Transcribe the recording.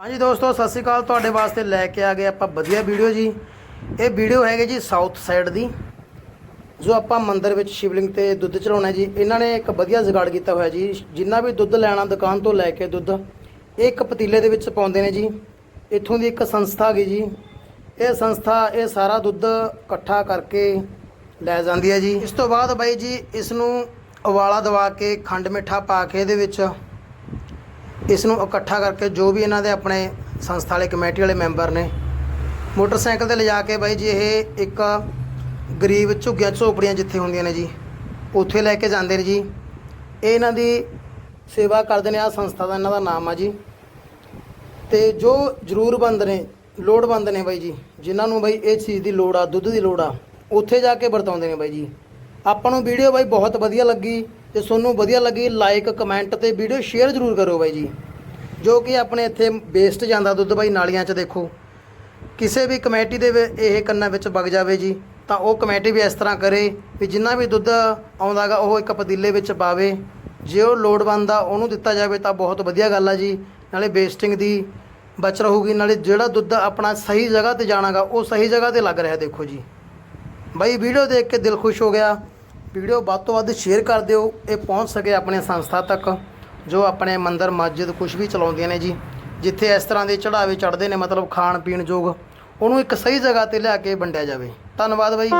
ਹਾਂਜੀ ਦੋਸਤੋ, ਸਤਿ ਸ਼੍ਰੀ ਅਕਾਲ। ਤੁਹਾਡੇ ਵਾਸਤੇ ਲੈ ਕੇ ਆ ਗਏ ਆਪਾਂ ਵਧੀਆ ਵੀਡੀਓ ਜੀ। ਇਹ ਵੀਡੀਓ ਹੈਗੇ ਜੀ ਸਾਊਥ ਸਾਈਡ ਦੀ, ਜੋ ਆਪਾਂ ਮੰਦਰ ਵਿੱਚ ਸ਼ਿਵਲਿੰਗ ਤੇ ਦੁੱਧ ਚੜਾਉਣਾ ਜੀ। ਇਹਨਾਂ ਨੇ ਇੱਕ ਵਧੀਆ ਜੁਗਾੜ ਕੀਤਾ ਹੋਇਆ ਜੀ। ਜਿੰਨਾ ਵੀ ਦੁੱਧ ਲੈਣਾ ਦੁਕਾਨ ਤੋਂ ਲੈ ਕੇ ਦੁੱਧ, ਇਹ ਇੱਕ ਪਤੀਲੇ ਦੇ ਵਿੱਚ ਪਾਉਂਦੇ ਨੇ ਜੀ। ਇੱਥੋਂ ਦੀ ਇੱਕ ਸੰਸਥਾ ਹੈਗੀ ਜੀ। ਇਹ ਸੰਸਥਾ, ਇਹ ਸਾਰਾ ਦੁੱਧ ਇਕੱਠਾ ਕਰਕੇ ਲੈ ਜਾਂਦੀ ਹੈ ਜੀ। ਇਸ ਤੋਂ ਬਾਅਦ ਬਾਈ ਜੀ, ਇਸ ਨੂੰ ਉਬਾਲਾ ਦਵਾ ਕੇ, ਖੰਡ ਮਿੱਠਾ ਪਾ ਕੇ ਇਹਦੇ ਵਿੱਚ ਇਸ ਨੂੰ ਇਕੱਠਾ ਕਰਕੇ ਜੋ ਵੀ ਇਹਨਾਂ ਦੇ ਆਪਣੇ ਸੰਸਥਾ ਵਾਲੇ ਕਮੇਟੀ ਵਾਲੇ ਮੈਂਬਰ ਨੇ, ਮੋਟਰਸਾਈਕਲ ਤੇ ਲਿਜਾ ਕੇ ਬਾਈ ਜੀ, ਇਹ ਇੱਕ ਗਰੀਬ ਝੁੱਗੀਆਂ ਝੋਪੜੀਆਂ ਜਿੱਥੇ ਹੁੰਦੀਆਂ ਨੇ ਜੀ, ਉੱਥੇ ਲੈ ਕੇ ਜਾਂਦੇ ਨੇ ਜੀ। ਇਹ ਇਹਨਾਂ ਦੀ ਸੇਵਾ ਕਰਦੇ ਨੇ ਆ ਸੰਸਥਾ ਦਾ ਇਹਨਾਂ ਦਾ ਨਾਮ ਆ ਜੀ। ਤੇ ਜੋ ਜ਼ਰੂਰਤਮੰਦ ਨੇ, ਲੋੜਵੰਦ ਨੇ ਬਾਈ ਜੀ, ਜਿਨ੍ਹਾਂ ਨੂੰ ਬਾਈ ਇਹ ਚੀਜ਼ ਦੀ ਲੋੜ ਆ, ਦੁੱਧ ਦੀ ਲੋੜ ਆ, ਉੱਥੇ ਜਾ ਕੇ ਵਰਤਾਉਂਦੇ ਨੇ ਬਾਈ ਜੀ। ਆਪਾਂ ਨੂੰ ਵੀਡੀਓ ਬਾਈ ਬਹੁਤ ਵਧੀਆ ਲੱਗੀ ਤੇ ਤੁਹਾਨੂੰ ਵਧੀਆ ਲੱਗੀ ਲਾਈਕ ਕਮੈਂਟ ਤੇ ਵੀਡੀਓ ਸ਼ੇਅਰ ਜ਼ਰੂਰ ਕਰੋ ਬਾਈ ਜੀ। ਜੋ ਕਿ ਆਪਣੇ ਇੱਥੇ ਵੇਸਟ ਜਾਂਦਾ ਦੁੱਧ ਬਾਈ ਨਾਲੀਆਂ 'ਚ ਦੇਖੋ। ਕਿਸੇ ਵੀ ਕਮੇਟੀ ਦੇ ਵਿ- ਇਹ ਕੰਨਾਂ ਵਿੱਚ ਵਗ ਜਾਵੇ ਜੀ, ਤਾਂ ਉਹ ਕਮੇਟੀ ਵੀ ਇਸ ਤਰ੍ਹਾਂ ਕਰੇ ਵੀ ਜਿੰਨਾ ਵੀ ਦੁੱਧ ਆਉਂਦਾਗਾ ਉਹ ਇੱਕ ਪਤੀਲੇ ਵਿੱਚ ਪਾਵੇ। ਜੇ ਉਹ ਲੋੜਵੰਦ ਆ, ਉਹਨੂੰ ਦਿੱਤਾ ਜਾਵੇ ਤਾਂ ਬਹੁਤ ਵਧੀਆ ਗੱਲ ਆ ਜੀ। ਨਾਲੇ ਵੇਸਟਿੰਗ ਦੀ ਬਚ ਰਹੂਗੀ, ਨਾਲੇ ਜਿਹੜਾ ਦੁੱਧ ਆਪਣਾ ਸਹੀ ਜਗ੍ਹਾ ਤੇ ਜਾਣਾਗਾ ਉਹ ਸਹੀ ਜਗ੍ਹਾ ਤੇ ਲੱਗ ਰਿਹਾ ਦੇਖੋ ਜੀ। ਬਾਈ ਵੀਡੀਓ ਦੇਖ ਕੇ ਦਿਲ ਖੁਸ਼ ਹੋ ਗਿਆ। ਵੀਡੀਓ ਵੱਧ ਤੋਂ ਵੱਧ ਸ਼ੇਅਰ ਕਰ ਦਿਓ। ਇਹ ਪਹੁੰਚ ਸਕੇ ਆਪਣੇ ਸੰਸਥਾ ਤੱਕ, ਜੋ ਆਪਣੇ ਮੰਦਰ, ਮਸਜਿਦ ਕੁਝ ਵੀ ਚਲਾਉਂਦੀਆਂ ਨੇ ਜੀ। ਜਿੱਥੇ ਇਸ ਤਰ੍ਹਾਂ ਦੇ ਚੜਾਵੇ ਚੜਦੇ ਨੇ, ਮਤਲਬ ਖਾਣ ਪੀਣ ਯੋਗ, ਉਹਨੂੰ ਇੱਕ ਸਹੀ ਜਗ੍ਹਾ ਤੇ ਲਿਆ ਕੇ ਵੰਡਿਆ ਜਾਵੇ। ਧੰਨਵਾਦ ਬਾਈ।